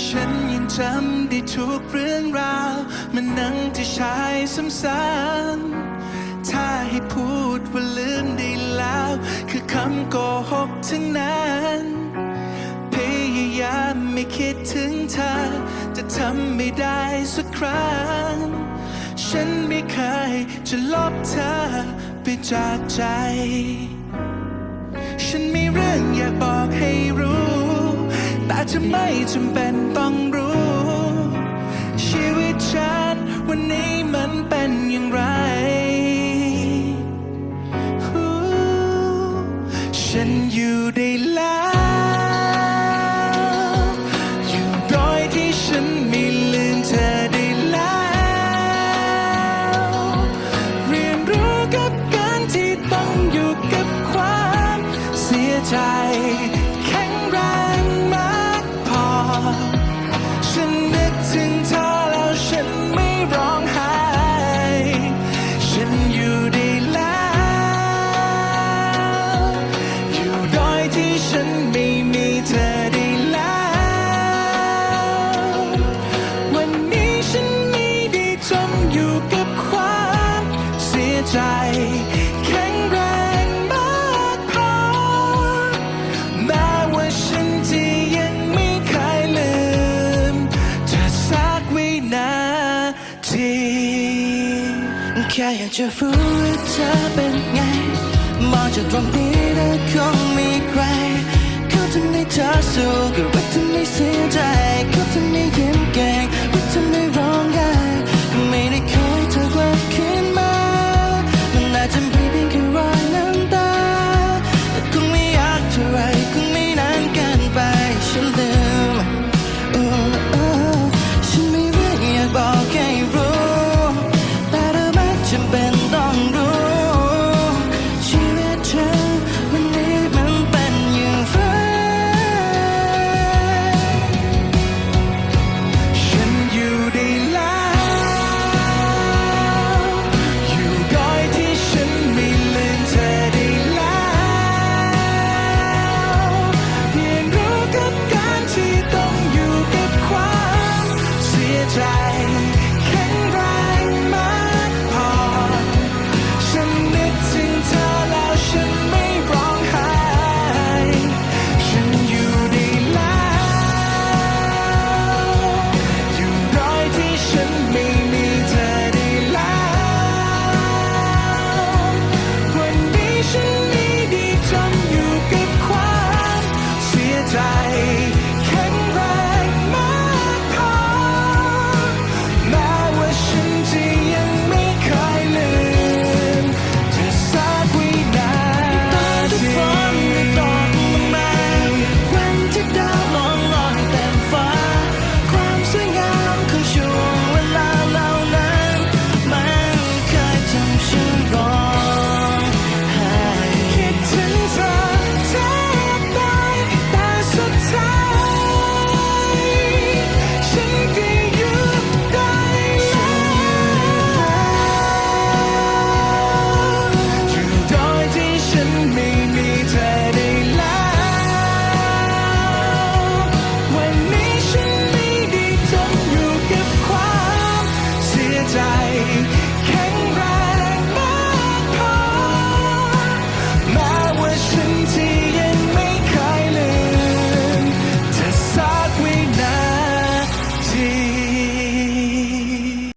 ฉันยังจำได้ทุกเรื่องราว มันนั่งที่ชายซ้ำๆถ้าให้พูดว่าลืมได้แล้ว คือคำโกหกทั้งนั้นพยายามไม่คิดถึงเธอ จะทำไม่ได้สักครั้ง ฉันไม่เคยจะลบเธอไปจากใจ ฉันมีเรื่องอยากบอกให้รู้ จะไม่จำเป็นต้องรู้ ชีวิตฉันวันนี้มันเป็นอย่างไร ฉันอยู่ได้แล้ว อยู่โดยที่ฉันไม่ลืมเธอได้แล้ว เรียนรู้กับการที่ต้องอยู่กับความเสียใจ ค่อยากจะรู้ว่าเธอเป็นไง มองจากตรงนี้เธอคงมีใคร เขาทำให้เธอสู้กับรักทำให้เสีย